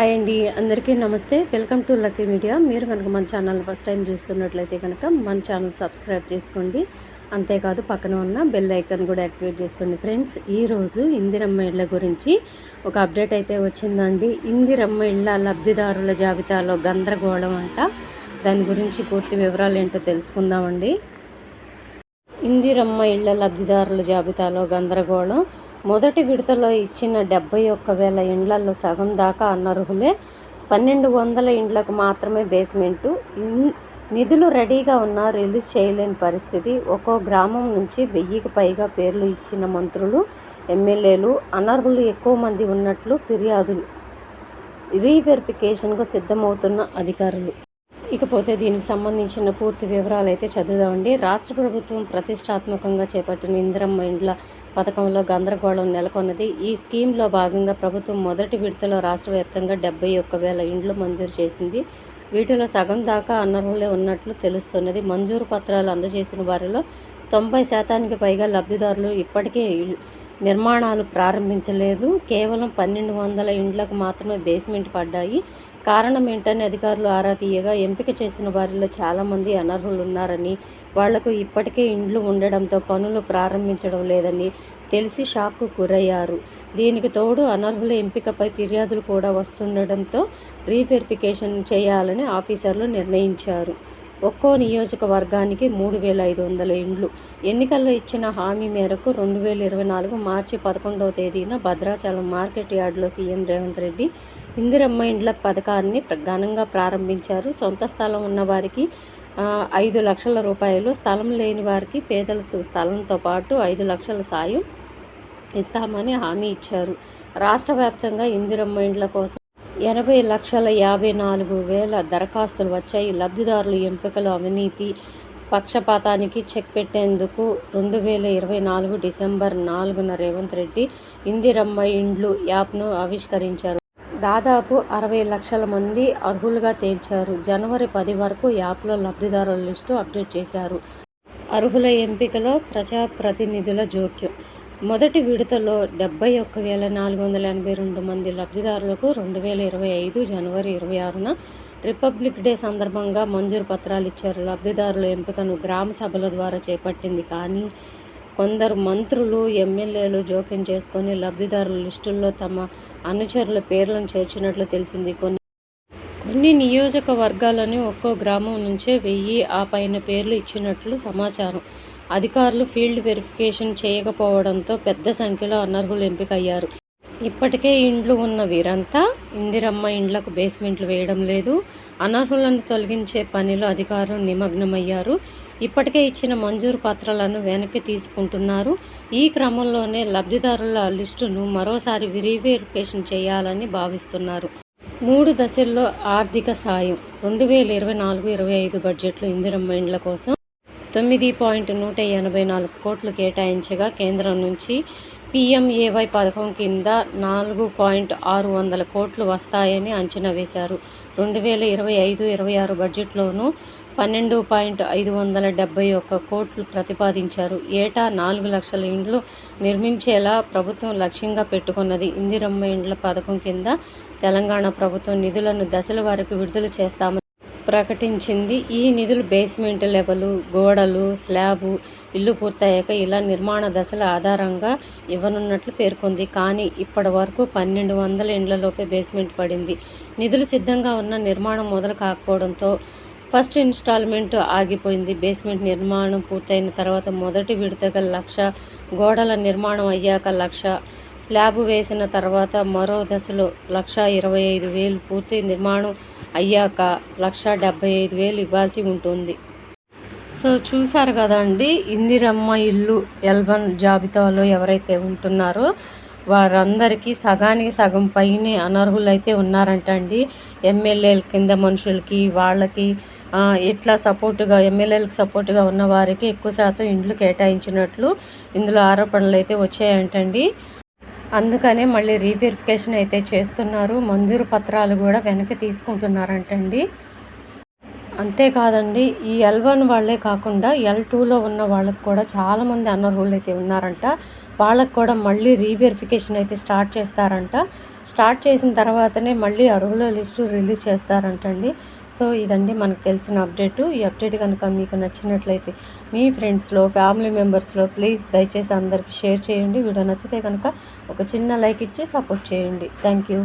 Hi అండి అందరికీ నమస్తే. Welcome to lucky media. మీరు కనుక మన ఛానల్ ఫస్ట్ టైం చూస్తున్నట్లయితే కనుక మన ఛానల్ సబ్స్క్రైబ్ చేసుకోండి. అంతేకాదు పక్కన ఉన్న బెల్ ఐకాన్ కూడా యాక్టివేట్ చేసుకోండి ఫ్రెండ్స్. ఈరోజు ఇందిరమ్మ ఇళ్ళ గురించి ఒక అప్డేట్ అయితే వచ్చిందండి. ఇందిరమ్మ ఇళ్ళ లబ్ధిదారుల జాబితాలో గందరగోళం అంట. దాని గురించి పూర్తి వివరాలు ఏంటో తెలుసుకుందామండి. ఇందిరమ్మ ఇళ్ళ లబ్ధిదారుల జాబితాలో గందరగోళం. మొదటి విడతలో ఇచ్చిన డెబ్బై ఒక్క వేల ఇండ్లలో సగం దాకా అనర్హులే పన్నెండు వందల ఇండ్లకు మాత్రమే బేస్మెంటు. నిధులు రెడీగా ఉన్నా రిలీజ్ చేయలేని పరిస్థితి. ఒక్కో గ్రామం నుంచి వెయ్యికి పైగా పేర్లు ఇచ్చిన మంత్రులు ఎమ్మెల్యేలు అనర్హులు ఎక్కువ మంది ఉన్నట్లు ఫిర్యాదులు రీవెరిఫికేషన్కు సిద్ధమవుతున్న అధికారులు. ఇకపోతే దీనికి సంబంధించిన పూర్తి వివరాలు అయితే చదువుదామండి. రాష్ట్ర ప్రభుత్వం ప్రతిష్టాత్మకంగా చేపట్టిన ఇందిరమ్మ ఇండ్ల పథకంలో గందరగోళం నెలకొన్నది. ఈ స్కీమ్లో భాగంగా ప్రభుత్వం మొదటి విడతలో రాష్ట్ర వ్యాప్తంగా డెబ్బై ఒక్క వేల ఇండ్లు మంజూరు చేసింది. వీటిలో సగం దాకా అనర్హులే ఉన్నట్లు తెలుస్తున్నది. మంజూరు పత్రాలు అందజేసిన వారిలో తొంభై శాతానికి పైగా లబ్ధిదారులు ఇప్పటికే నిర్మాణాలు ప్రారంభించలేదు. కేవలం పన్నెండు వందల ఇండ్లకు మాత్రమే బేస్మెంట్ పడ్డాయి. కారణం ఏంటని అధికారులు ఆరా తీయగా ఎంపిక చేసిన వారిలో చాలామంది అనర్హులు ఉన్నారని వాళ్ళకు ఇప్పటికే ఇండ్లు ఉండడంతో పనులు ప్రారంభించడం లేదని తెలిసి షాక్కు గురయ్యారు. దీనికి తోడు అనర్హుల ఎంపికపై ఫిర్యాదులు కూడా వస్తుండడంతో రీవెరిఫికేషన్ చేయాలని ఆఫీసర్లు నిర్ణయించారు. ఒక్కో నియోజకవర్గానికి మూడు వేల ఐదు వందల ఇండ్లు. ఎన్నికల్లో ఇచ్చిన హామీ మేరకు రెండు వేల ఇరవై నాలుగు మార్చి పదకొండవ తేదీన భద్రాచలం మార్కెట్ యార్డులో సీఎం రేవంత్ రెడ్డి ఇందిరమ్మ ఇండ్ల పథకాన్ని ఘనంగా ప్రారంభించారు. సొంత స్థలం ఉన్న వారికి ఐదు లక్షల రూపాయలు స్థలం లేని వారికి పేదలకు స్థలంతో పాటు ఐదు లక్షల సాయం ఇస్తామని హామీ ఇచ్చారు. రాష్ట్ర వ్యాప్తంగా ఇందిరమ్మ ఇండ్ల కోసం ఎనభై లక్షల యాభై నాలుగు వేల దరఖాస్తులు వచ్చాయి. లబ్ధిదారుల ఎంపికలు అవినీతి పక్షపాతానికి చెక్ పెట్టేందుకు రెండు వేల ఇరవై నాలుగు డిసెంబర్ నాలుగున రేవంత్ రెడ్డి ఇందిరమ్మ ఇండ్లు యాప్ను ఆవిష్కరించారు. దాదాపు అరవై లక్షల మంది అర్హులుగా తేల్చారు. జనవరి పది వరకు యాప్లో లబ్ధిదారుల లిస్టు అప్డేట్ చేశారు. అర్హుల ఎంపికలో ప్రజాప్రతినిధుల జోక్యం. మొదటి విడతలో డెబ్బై ఒక్క వేల నాలుగు వందల ఎనభై రెండు మంది లబ్ధిదారులకు రెండు వేల ఇరవై ఐదు జనవరి ఇరవై ఆరున రిపబ్లిక్ డే సందర్భంగా మంజూరు పత్రాలు ఇచ్చారు. లబ్ధిదారుల ఎంపికను గ్రామ సభల ద్వారా చేపట్టింది. కానీ కొందరు మంత్రులు ఎమ్మెల్యేలు జోక్యం చేసుకొని లబ్ధిదారుల లిస్టుల్లో తమ అనుచరుల పేర్లను చేర్చినట్లు తెలిసింది. కొన్ని కొన్ని నియోజకవర్గాలని ఒక్కో గ్రామం నుంచే వెయ్యి ఆ పైన పేర్లు ఇచ్చినట్లు సమాచారం అధికారులు ఫీల్డ్ వెరిఫికేషన్ చేయకపోవడంతో పెద్ద సంఖ్యలో అనర్హులు ఎంపికయ్యారు. ఇప్పటికే ఇండ్లు ఉన్న వీరంతా ఇందిరమ్మ ఇండ్లకు బేస్మెంట్లు వేయడం లేదు. అనర్హులను తొలగించే పనిలో అధికారులు నిమగ్నమయ్యారు. ఇప్పటికే ఇచ్చిన మంజూరు పత్రాలను వెనక్కి తీసుకుంటున్నారు. ఈ క్రమంలోనే లబ్ధిదారుల లిస్టును మరోసారి రీవెరిఫికేషన్ చేయాలని భావిస్తున్నారు. మూడు దశల్లో ఆర్థిక సాయం. రెండు వేల ఇరవై నాలుగు ఇరవై ఐదు బడ్జెట్లో ఇందిరమ్మ ఇండ్ల కోసం తొమ్మిది పాయింట్ నూట ఎనభై నాలుగు కోట్లు కేటాయించగా కేంద్రం నుంచి పిఎంఏవై పథకం కింద నాలుగు పాయింట్ ఆరు వందల కోట్లు వస్తాయని అంచనా వేశారు. రెండు వేల ఇరవై ఐదు ఇరవై ఆరు బడ్జెట్లోనూ పన్నెండు పాయింట్ ఐదు వందల డెబ్బై ఒక్క కోట్లు ప్రతిపాదించారు. ఏటా నాలుగు లక్షల ఇండ్లు నిర్మించేలా ప్రభుత్వం లక్ష్యంగా పెట్టుకున్నది. ఇందిరమ్మ ఇండ్ల పథకం కింద తెలంగాణ ప్రభుత్వం నిధులను దశల వారికి విడుదల చేస్తామని ప్రకటించింది. ఈ నిధులు బేస్మెంట్ లెవెలు గోడలు స్లాబు ఇల్లు పూర్తయ్యాక ఇలా నిర్మాణ దశల ఆధారంగా ఇవ్వనున్నట్లు పేర్కొంది. కానీ ఇప్పటి వరకు పన్నెండు వందల ఇండ్లలోపే బేస్మెంట్ పడింది. నిధులు సిద్ధంగా ఉన్న నిర్మాణం మొదలు కాకపోవడంతో ఫస్ట్ ఇన్స్టాల్మెంట్ ఆగిపోయింది. బేస్మెంట్ నిర్మాణం పూర్తయిన తర్వాత మొదటి విడతగా లక్ష గోడల నిర్మాణం అయ్యాక లక్ష స్లాబ్ వేసిన తర్వాత మరో దశలో లక్ష ఇరవై ఐదు వేలు పూర్తి నిర్మాణం అయ్యాక లక్ష డెబ్బై ఐదు వేలు ఇవ్వాల్సి ఉంటుంది. సో చూసారు కదండి ఇందిరమ్మ ఇల్లు ఎల్వన్ జాబితాలో ఎవరైతే ఉంటున్నారో వారందరికీ సగానికి సగం పైనే అనర్హులైతే ఉన్నారంటండి. ఎమ్మెల్యేల కింద మనుషులకి వాళ్ళకి ఇట్లా సపోర్టుగా ఎమ్మెల్యేలకు సపోర్టుగా ఉన్న వారికి ఎక్కువ శాతం ఇండ్లు కేటాయించినట్లు ఇందులో ఆరోపణలు అయితే వచ్చాయంటండి. అందుకనే మళ్ళీ రీవెరిఫికేషన్ అయితే చేస్తున్నారు. మంజూరు పత్రాలు కూడా వెనక్కి తీసుకుంటున్నారంటండి. అంతేకాదండి ఈ ఎల్ వన్ వాళ్ళే కాకుండా ఎల్ టూలో ఉన్న వాళ్ళకి కూడా చాలామంది అన్నర్హులు అయితే ఉన్నారంట. వాళ్ళకు కూడా మళ్ళీ రీవెరిఫికేషన్ అయితే స్టార్ట్ చేస్తారంట. స్టార్ట్ చేసిన తర్వాతనే మళ్ళీ అర్హుల లిస్టు రిలీజ్ చేస్తారంటండి. సో ఇదండి మనకు తెలిసిన అప్డేటు. ఈ అప్డేట్ కనుక మీకు నచ్చినట్లయితే మీ ఫ్రెండ్స్లో ఫ్యామిలీ మెంబర్స్లో ప్లీజ్ దయచేసి అందరికీ షేర్ చేయండి. వీడియో నచ్చితే కనుక ఒక చిన్న లైక్ ఇచ్చి సపోర్ట్ చేయండి. Thank you